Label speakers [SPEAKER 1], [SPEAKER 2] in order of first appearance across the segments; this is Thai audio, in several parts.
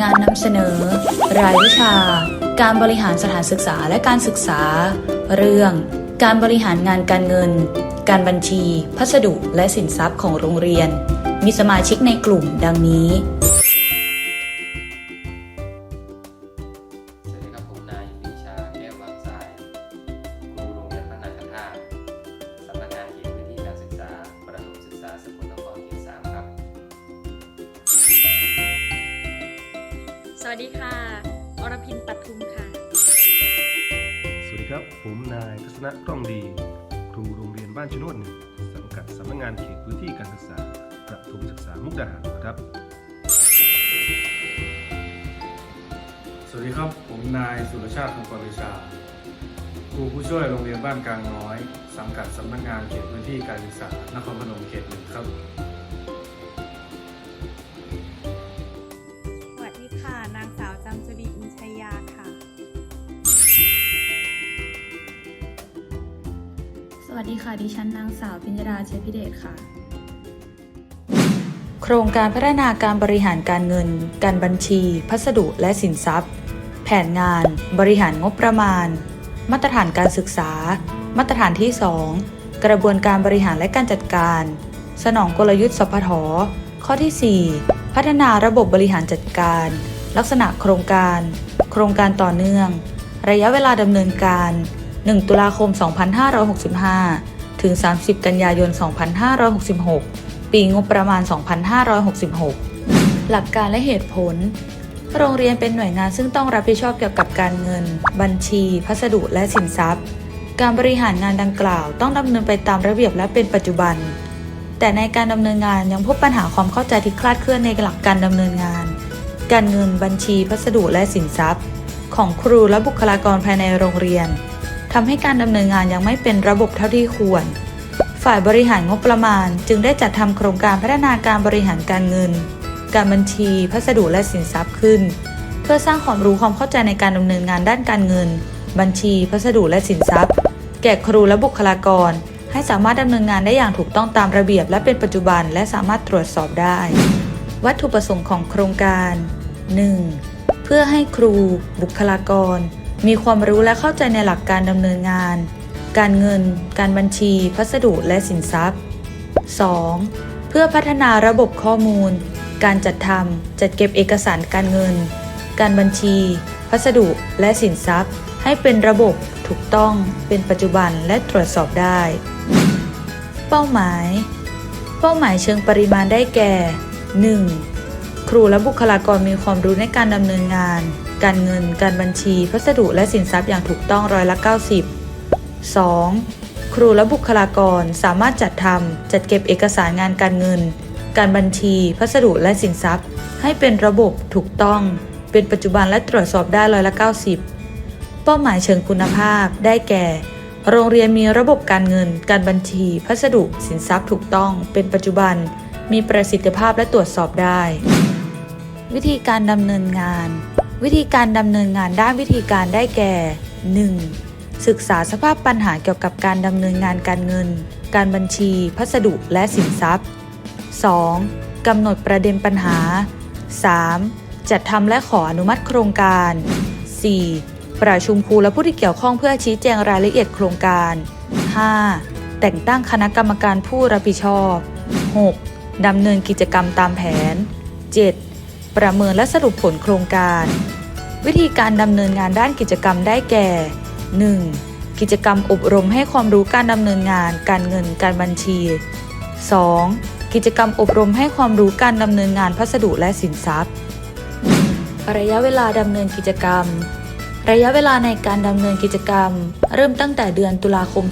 [SPEAKER 1] งานนำเสนอ รายวิชา การบริหารสถานศึกษาและการศึกษา เรื่อง การบริหารงานการเงิน การบัญชี พัสดุและสินทรัพย์ของโรงเรียน มีสมาชิกในกลุ่มดังนี้
[SPEAKER 2] วัสดีค่ะ
[SPEAKER 3] อรพินปัทุมค่ะ
[SPEAKER 4] สวัสดีครับ ผมนายทัศนะกล้องดี ครูโรงเรียนบ้านชะโนดหนึ่งสังกัดสำนักงานเขตพื้นที่การศึกษาประถมศึกษามุกดาหารครับ
[SPEAKER 5] สวัสดีครับ ผมนายสุรชาติคำกรวิชา ครูผู้ช่วยโรงเรียนบ้านกลางน้อย สังกัดสำนักงานเขตพื้นที่การศึกษานครพนมเขตหนึ่งครับ
[SPEAKER 3] วัสดีค่ะ
[SPEAKER 1] ดิฉันนางสาวพิญญาดาเชพิเดชค่ะ โครงการพัฒนาการบริหารการเงิน การบัญชี พัสดุและสินทรัพย์ แผนงาน บริหารงบประมาณ มาตรฐานการศึกษา มาตรฐานที่ 2 กระบวนการบริหารและการจัดการ สนองกลยุทธ์สพทข้อที่ 4 พัฒนาระบบบริหารจัดการ ลักษณะโครงการ โครงการต่อเนื่อง ระยะเวลาดำเนินการ 1 ตุลาคม 2565 ถึง 30 กันยายน 2566 ปีงบประมาณ 2566 หลักการและเหตุผล โรงเรียนเป็นหน่วยงานซึ่งต้องรับผิดชอบเกี่ยวกับการเงิน บัญชี พัสดุและสินทรัพย์ การบริหารงานดังกล่าว ต้องดำเนินไปตามระเบียบและเป็นปัจจุบัน แต่ในการดำเนินงานยังพบปัญหาความเข้าใจที่คลาดเคลื่อนในหลักการดำเนินงาน การเงิน บัญชี พัสดุและสินทรัพย์ของครูและบุคลากรภายในโรงเรียน ทำให้การดำเนินงานยังไม่เป็นระบบเท่าที่ควร ฝ่ายบริหารงบประมาณ จึงได้จัดทำโครงการพัฒนาการบริหารการเงิน การบัญชี พัสดุและสินทรัพย์ขึ้น เพื่อสร้างความรู้ความเข้าใจในการดำเนินงานด้านการเงิน บัญชี พัสดุและสินทรัพย์ แก่ครูและบุคลากร ให้สามารถดำเนินงานได้อย่างถูกต้องตามระเบียบ และเป็นปัจจุบันและสามารถตรวจสอบได้ วัตถุประสงค์ของโครงการ 1. เพื่อให้ครู บุคลากร มีความรู้และเข้าใจในหลักการดำเนินงาน การเงิน การบัญชี พัสดุและสินทรัพย์ 2. เพื่อพัฒนาระบบข้อมูล การจัดทำจัดเก็บเอกสารการเงิน การบัญชี พัสดุและสินทรัพย์ ให้เป็นระบบถูกต้องเป็นปัจจุบันและตรวจสอบได้ เป้าหมาย เป้าหมายเชิงปริมาณได้แก่ 1. ครูและบุคลากรมีความรู้ในการดำเนินงาน การเงิน การบัญชี พัสดุและสินทรัพย์อย่างถูกต้องร้อยละ 90 2. ครูและบุคลากรสามารถจัดทำจัดเก็บเอกสารงานการเงิน การบัญชี พัสดุและสินทรัพย์ ให้เป็นระบบถูกต้อง เป็นปัจจุบันและตรวจสอบได้ร้อยละ 90 เป้าหมายเชิงคุณภาพได้แก่ โรงเรียนมีระบบการเงิน การบัญชี พัสดุสินทรัพย์ถูกต้อง เป็นปัจจุบัน มีประสิทธิภาพและตรวจสอบได้วิธีการดำเนินงาน วิธีการดำเนินงานด้านวิธีการได้แก่ 1. ศึกษาสภาพปัญหาเกี่ยวกับการดำเนินงานการเงิน การบัญชี พัสดุและสินทรัพย์ 2. กำหนดประเด็นปัญหา 3. จัดทำและขออนุมัติโครงการ 4. ประชุมครูและผู้ที่เกี่ยวข้องเพื่อชี้แจงรายละเอียดโครงการ 5. แต่งตั้งคณะกรรมการผู้รับผิดชอบ 6. ดำเนินกิจกรรมตามแผน 7. ประเมินและสรุปผลโครงการ วิธีการดำเนินงานด้านกิจกรรมได้แก่ 1. กิจกรรมอบรมให้ความรู้การดำเนินงาน การเงินการบัญชี 2. กิจกรรมอบรมให้ความรู้การดำเนินงานพัสดุและสินทรัพย์ ระยะเวลาดำเนินกิจกรรม ระยะเวลาในการดำเนินกิจกรรม เริ่มตั้งแต่เดือนตุลาคม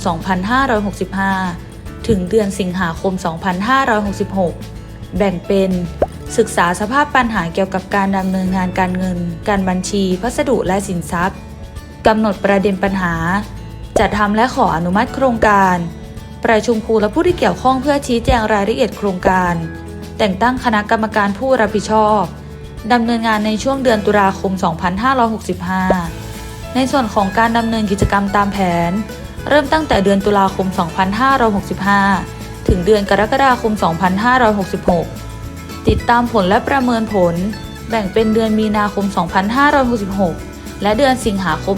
[SPEAKER 1] 2565 ถึงเดือนสิงหาคม 2566 แบ่งเป็น ศึกษาสภาพปัญหาเกี่ยวกับการดำเนินงานการเงิน การบัญชี พัสดุและสินทรัพย์กำหนดประเด็นปัญหา จัดทำและขออนุมัติโครงการ ประชุมครูและผู้ที่เกี่ยวข้องเพื่อชี้แจงรายละเอียดโครงการ แต่งตั้งคณะกรรมการผู้รับผิดชอบดำเนินงานในช่วงเดือนตุลาคม 2565 ในส่วนของการดำเนินกิจกรรมตามแผน เริ่มตั้งแต่เดือนตุลาคม 2565 ถึงเดือนกรกฎาคม 2566 ติดตามผลและประเมินผล แบ่งเป็นเดือนมีนาคม 2566 และเดือนสิงหาคม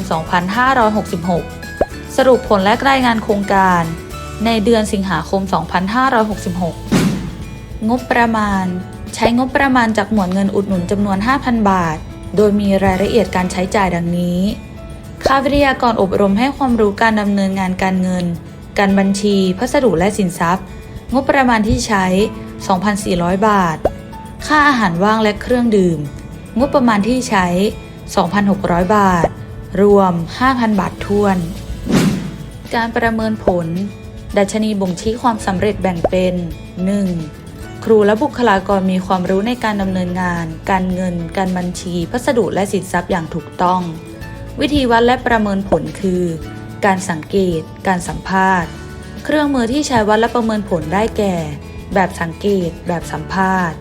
[SPEAKER 1] 2566 สรุปผลและรายงานโครงการ ในเดือนสิงหาคม 2566 งบประมาณ ใช้งบประมาณจากหมวดเงินอุดหนุนจำนวน 5,000 บาท โดยมีรายละเอียดการใช้จ่ายดังนี้ ค่าวิทยากรอบรมให้ความรู้การดำเนินงานการเงิน การบัญชี พัสดุและสินทรัพย์ งบประมาณที่ใช้ 2,400 บาท ค่าอาหารว่างและเครื่องดื่ม งบประมาณที่ใช้ 2,600 บาท รวม 5,000 บาททวน การประเมินผล ดัชนีบ่งชี้ความสำเร็จแบ่งเป็น 1. ครูและบุคลากรมีความรู้ในการดำเนินงาน การเงิน การบัญชี พัสดุและสินทรัพย์อย่างถูกต้อง วิธีวัดและประเมินผลคือ การสังเกต การสัมภาษณ์ เครื่องมือที่ใช้วัดและประเมินผลได้แก่ แบบสังเกต แบบสัมภาษณ์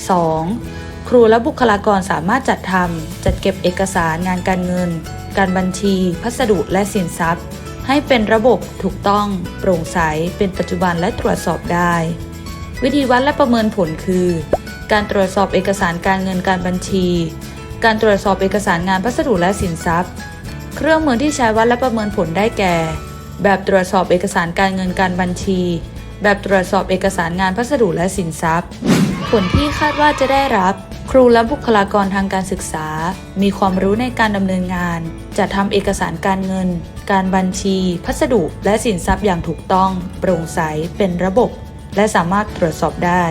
[SPEAKER 1] 2. ครูและบุคลากรสามารถจัดทำจัดเก็บเอกสารงานการเงิน การบัญชี พัสดุและสินทรัพย์ ให้เป็นระบบถูกต้อง โปร่งใส เป็นปัจจุบันและตรวจสอบได้ วิธีวัดและประเมินผลคือ การตรวจสอบเอกสารการเงินการบัญชี การตรวจสอบเอกสารงานพัสดุและสินทรัพย์ เครื่องมือที่ใช้วัดและประเมินผลได้แก่ แบบตรวจสอบเอกสารการเงินการบัญชี แบบตรวจสอบเอกสารงานพัสดุและสินทรัพย์ ผลที่คาดว่าจะได้รับ ครูและบุคลากรทางการศึกษา มีความรู้ในการดำเนินงานจะทำเอกสารการเงิน การบัญชี พัสดุและสินทรัพย์อย่างถูกต้อง โปร่งใสเป็นระบบ และสามารถตรวจสอบได้